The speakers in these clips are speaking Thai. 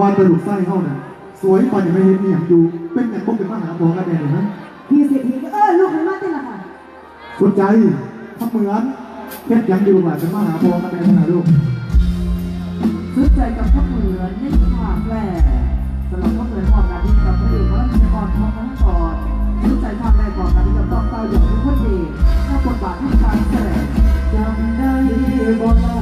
ว่าตลุกไส้เข้าน่ะสวยปานยังไม่เห็นนี่อย่างอยู่ เป็นอย่างพวกเป็นมาหาพอกันแน่เลยนะพี่เศรษฐีก็เออลูกมันมาเต้นละค่ะสนใจทำเหมือนเพชรยังอยู่แบบเป็นมาหาพอกันแน่นะลูกซื้อใจกับพวกเหมือนนี่ฉากแหล่สำหรับพวกเหมือนออกงานที่กับพระเอกพระราชกรทองทั้งก่อนซื้อใจภาคแรกก่อนการที่กับต้องเต้าอย่างที่คนเอกถ้าบทบาทที่การแสดงจำได้บ่ว่า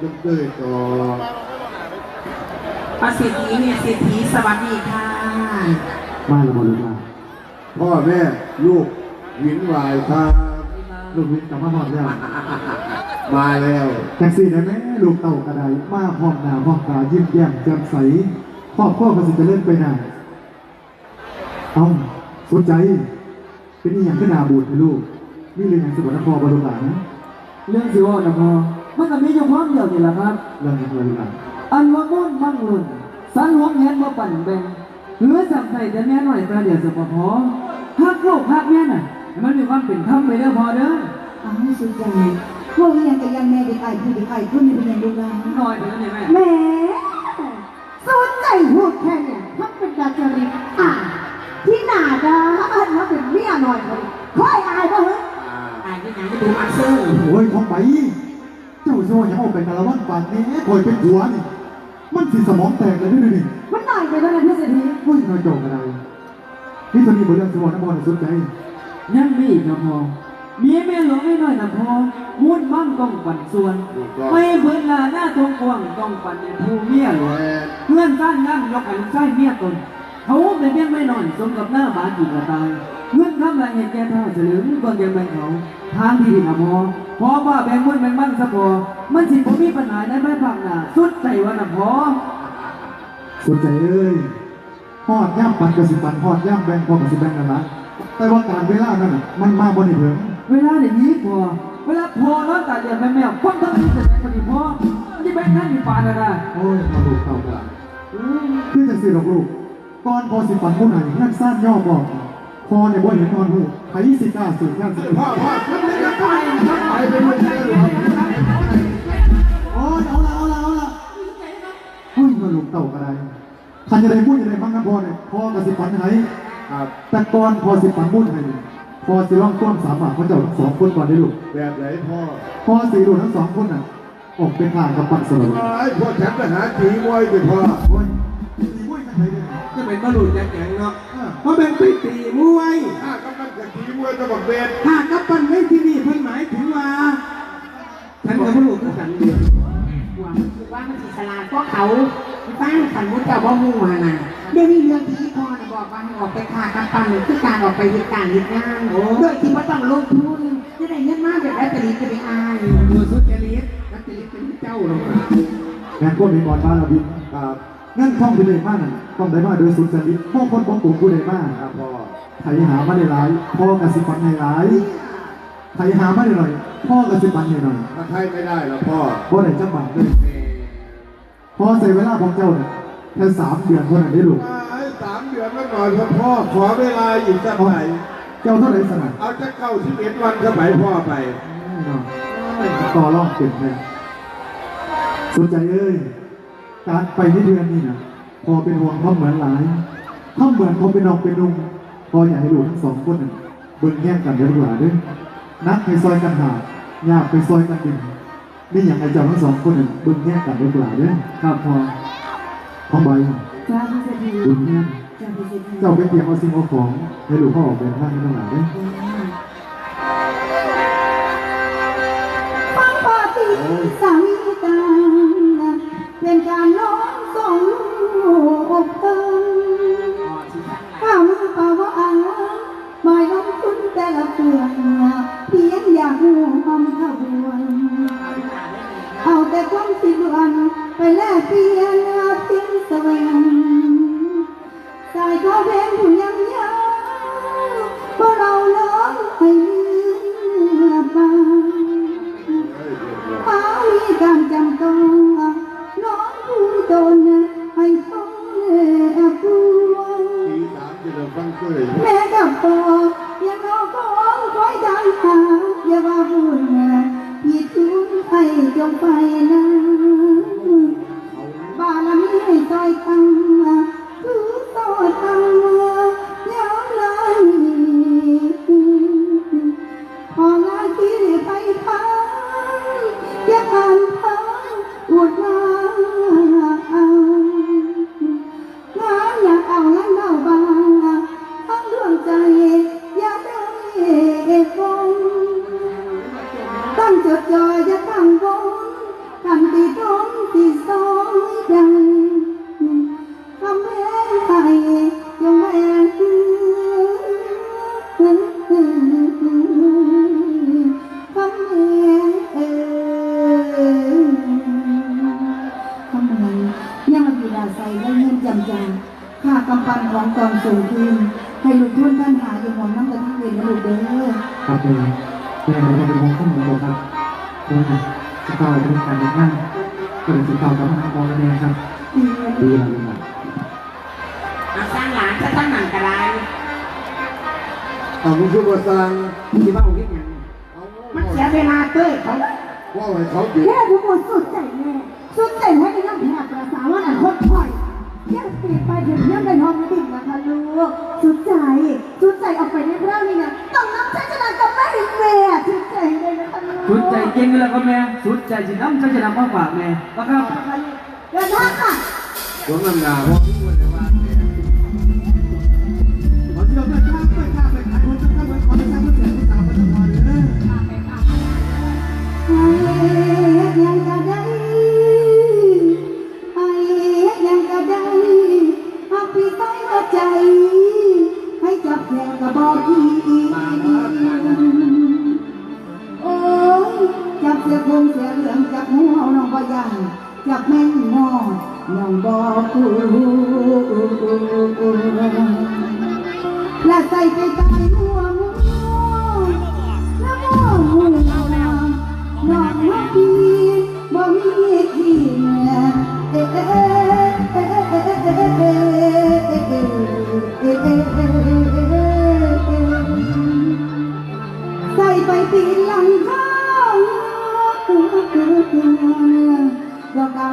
พี่น้องจนเตยต่ออาเศรษฐีเนี่ยเศรษฐีสวัสดีค่ะมาและบ่ลูกหลานพ่อแม่ลูกหวินวายครับลูกหวินกลับมาหอดแล้ว มาแล้วแท็กซี่ได้ไหมลูกเต่ากระไดมาพร้อมหน้าพร้อมตายิ้มแย้มแจ่มใสครอบครัวก็สิจะเล่นไปหน้าเอาสนใจ เป็นอหย่างขึ้นนาบูดให้ลูก นี่เรื่องอย่างสกลนครบรุหลานนะเรื่องสิว่านะพอ มันก็มีอยู่พร้อมเดียวนี่แหละครับ เรื่องอย่างบรุหลานอันว่ามุ่นมั่งลุ่นสันหวงแหนบ่ปั่นแบ่งหรือสับใส่แต่แม่หน่อยตาเดียวสปพอฮักลูกฮักแม่น่ะให้มันมีความเป็นธรรมไปเด้อพอเด้ออ้าวสุดใจพวกนี้ยังกับยังแม่เด็กไอ้พี่เด็กไอ้คุณนี่เป็นยังลูกหลานหน่อยเด้อนี่แม่แหม่สนใจพูดแค่เนี่ยถ้าเป็นดาจริตอะที่หน้าด้านแล้วเป็นเมียหน่อยคนค่อยอายป่ะเฮ้ยอายที่ไหนก็ดูอักเซอร์โอ้ยท้องไป ซ่ยังเอาไปกะละวันปากนี้คอยเป็นหัวนี่มันสิสมองแตกเลยนี่นี่มันหน่อยไปแล้วนะพี่เศรษฐีอุ้ยน้อยจกอะไรนี่ตอนนี้บทเรื่องสวรรค์นครสนใจยังมีอีกนะพอมีแม่หลวงไม่น้อยนะพอมุ่นมั่งต้องปั่นส่วน ไม่เบิ่นลาหน้าตรงกวงต้องปั่นในผู้เมียหลวงเพื่อนสร้างงานยกอันใช้เมียตนเขาเป็นเพียงไม่นอนสมกับหน้าบาจีกระตาย เงื่อนทำลายเหตุแก่ท่าเฉลิมก่อนยังแบ่งเขาทางที่ดีนะพอพอว่าแบ่งมุนแบ่งมั่นซะพอมันสิผมมีปัญหาในไม่พักหน้าสุดใจว่านะพอสนใจเอ้ยหอดย่ำปันกระสิปันหอดย่ำแบงพอกระสิแบงกันละแต่ว่าการเวลานั่นน่ะมันมาบนในเถิงเวลาอย่างนี้พอเวลาพอร้อนตาเดียนแม่แมวความทั้งนี้จะแบ่งกันดีพอมันจะแบ่งนั่นอยู่ปานอะไรโอ้ยมาลูกเต่ากันคือจะสิหรอกลูกก่อนพอสิปันผู้ไหนนั่นสั้นย่อบอก พอเนี่ยบ่เห็นนอนหูไผสิกล้าสืบงาสืบพ่อพ่อไปไปไปโอ้ยเอาละเอาละเอาละเฮ้ยมาลูกเต่ากันไรคันจะได้พูดจะได้บ้างนะพอเนี่ยพอกระสิบปันไหนแต่ก่อนพอสิบปันพูดไหนพอสิร้องต้นสามหมาเขาจ้าสองคนก่อนได้ลูกแบบไหนพ่อพอสีดูทั้งสองคนน่ะออกเป็นทางกับปันสลบไอ้พ่อฉันไปหาจีมวยไปพ่อสีมุ้ยกันไหนเนี่ยจะเป็นมรุนแข็งเนาะ เพราะเป็นปีตีมวยถ้ากำลังกับจีมวยจะบอกเบนถ้ากับปั้นไว้ที่นี่เพิ่นหมายถึงว่าฉันกับผู้ลูกคือกันเดียวหวังคือว่ามันสิสลาดพวกเขาฟังขันมุดเจ้าบ่มู่มาน่ะเดี๋ยวนี้เรื่องที่ที่พ่อน่ะบอกว่าให้ออกไปฆ่ากำปั้นคือการออกไปเหตุการณ์เหตุงานโดยที่ว่าต้องลงทุนจะได้เงินมากจะได้ผลิตจะไปอายตัวสุดจริตนักจริตเป็นเจ้าหรอกงานพวกมีบอลบ้านเราบินครับ งั้นท่องไปเลยมากน่ะต้องได้มาโดยสุดจริตพ่อคนของปู่ผู้ใดมากครับพ่อไถหามาได้หลายพ่อกสิปันให้หลายไถหามาได้หน่อยพ่อกสิปันให้หน่อยถ้าใครไม่ได้แล้วพ่อพ่อไหนจังหวัดเลยพ่อใส่เวลาของเจ้าเนี่ยแค่สามเดือนเท่านั้นได้ลูกไอ้สามเดือนแล้วหน่อยพ่อขอเวลาอีกสักหน่อยเจ้าเท่าไหร่สนะเอาจะเข้าสิบเอ็ดวันสมัยพ่อไปต่อรองเก่งเลยสนใจเอ้ย การไปที่เดือนนี่นะพอเป็นห่วงเขาเหมือนหลายเขาเหมือนพอเป็นน้องเป็นนุ่งพออยากให้ลูกทั้งสองคนน่ะเบิ่งแย่งกันเดี๋ยวดีกว่าเด้อนักไปซอยกันหาอยากไปซอยกันดินนี่อย่างไอ้เจ้าทั้งสองคนน่ะเบิ่งแย่งกันเดี๋ยวดีกว่าเด้อครับพอข้องใบจ้าพี่เศรษฐีบุญแย่งจ้าพี่เศรษฐีเจ้าไปเตรียมเอาสิ่งเอาของให้ลูกเขาออกเดินทางกันทั้งหลายเด้อฟังปาฏิสามีกัน เป็นการน้องส่งอกเติมข้ามือเปล่าว่าอ่างไม่ลงทุนแต่ละเปลือกเพียงอยากห่วงขบวน เอาแต่ความสิบวันไปแลกเปลี่ยน ได้มุ่นจำจาค่ากำปั้นของตอนส่งคืนให้ลูกทุ่นท่านหาอยู่หมอนน้ำกระทั่งเรียนะลูกเด้อครับเลยแม่เราจะเป็นวงข้อมูลครับเพื่อจะต่อเป็นการเดินทางก็เลยติดต่อกับทาบอลแดงครับดีเลยครับเอาสร้างหลานจะตั้งหนังกระไรเอามึงคือบ่สร้างที่ว่าผมคิดอย่างมันเสียเวลาเต้ยเขาว่าให้เขาอยู่แค่ทุกคนสุดใจแม่สุดใจให้ในน้ำแผลประสาว่าอันคดถอย แค่เปลี่ยนไปถึงเรื่องในห้องดิ่งนะคะลูกจุดใจจุดใจออกไปในเรื่องนี้นะต้องน้ำใจชนะกับแม่อีกแม่จุดใจเลยนะคะลูกสุดใจเก่งเลยครับแม่สุดใจจิน้ำใจชนะมาฝากแม่แล้วครับเดินทางค่ะ สวมนำหนาเพร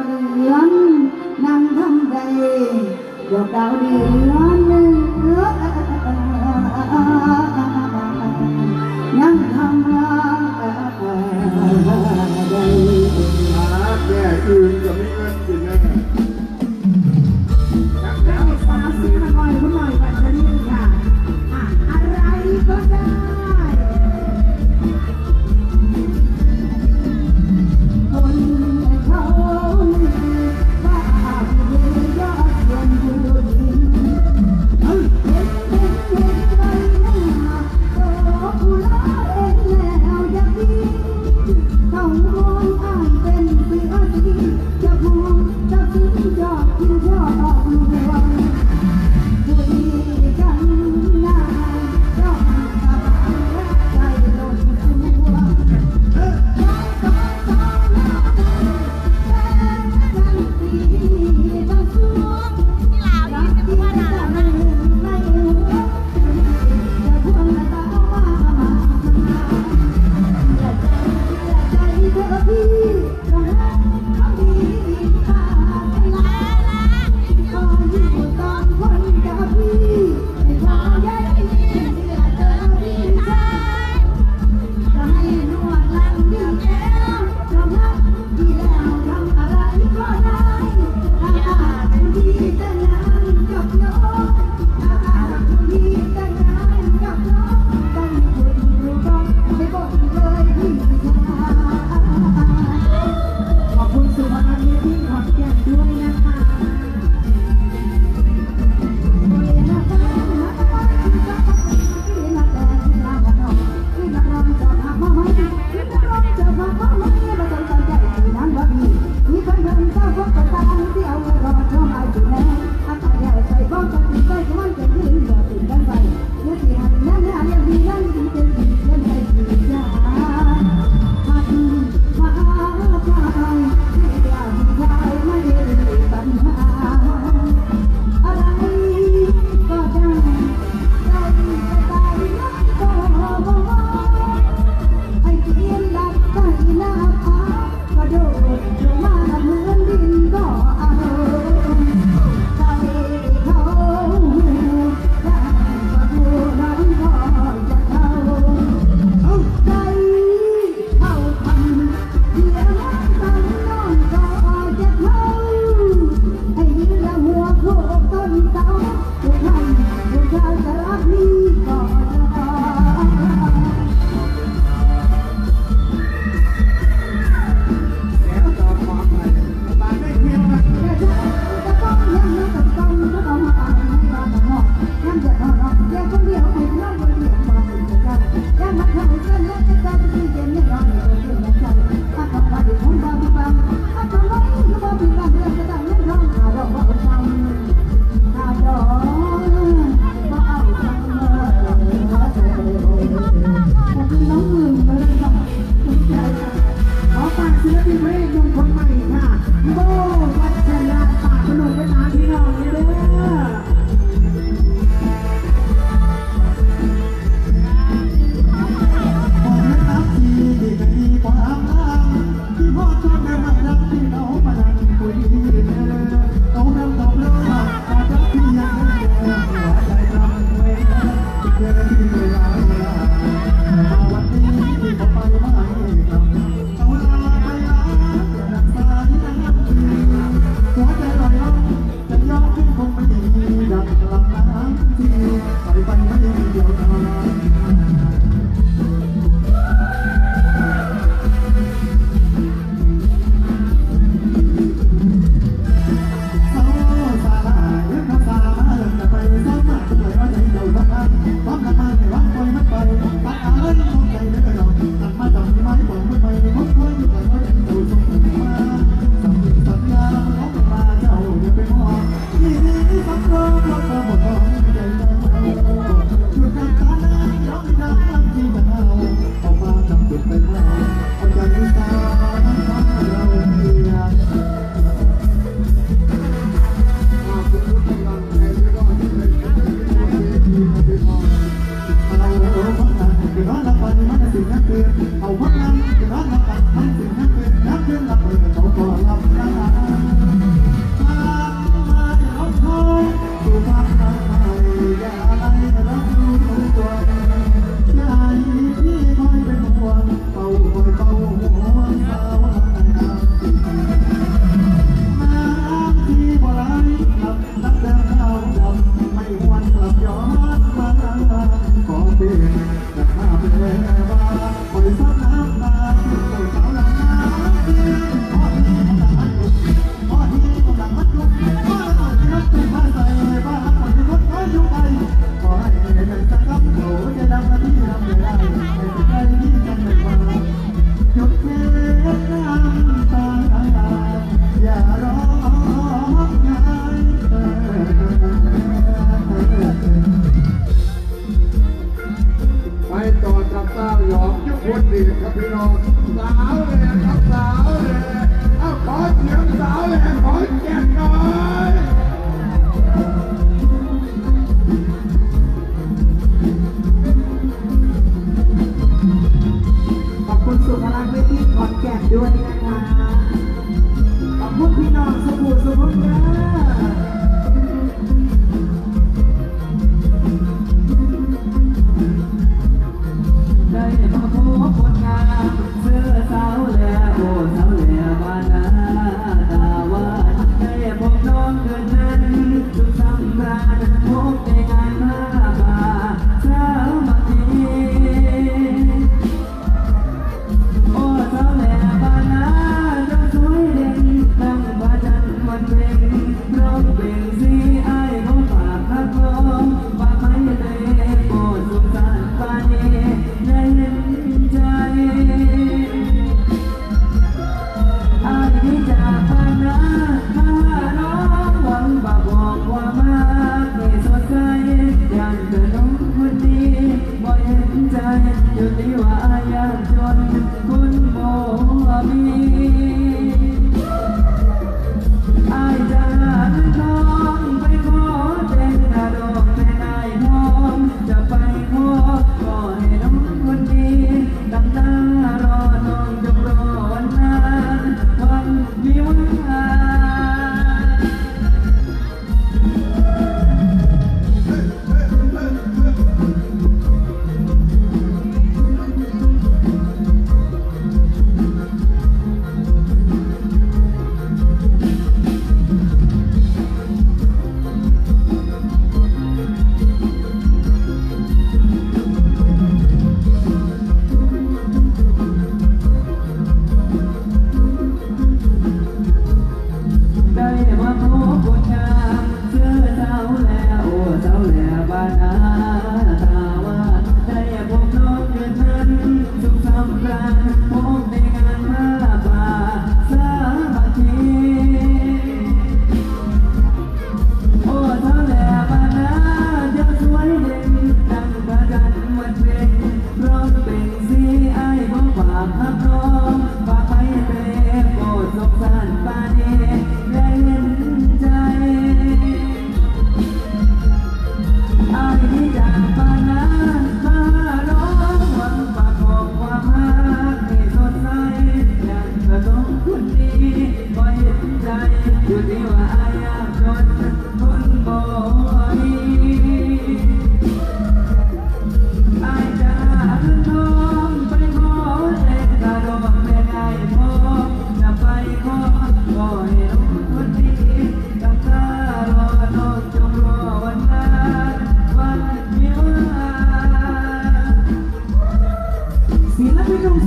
마리아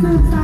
Mama.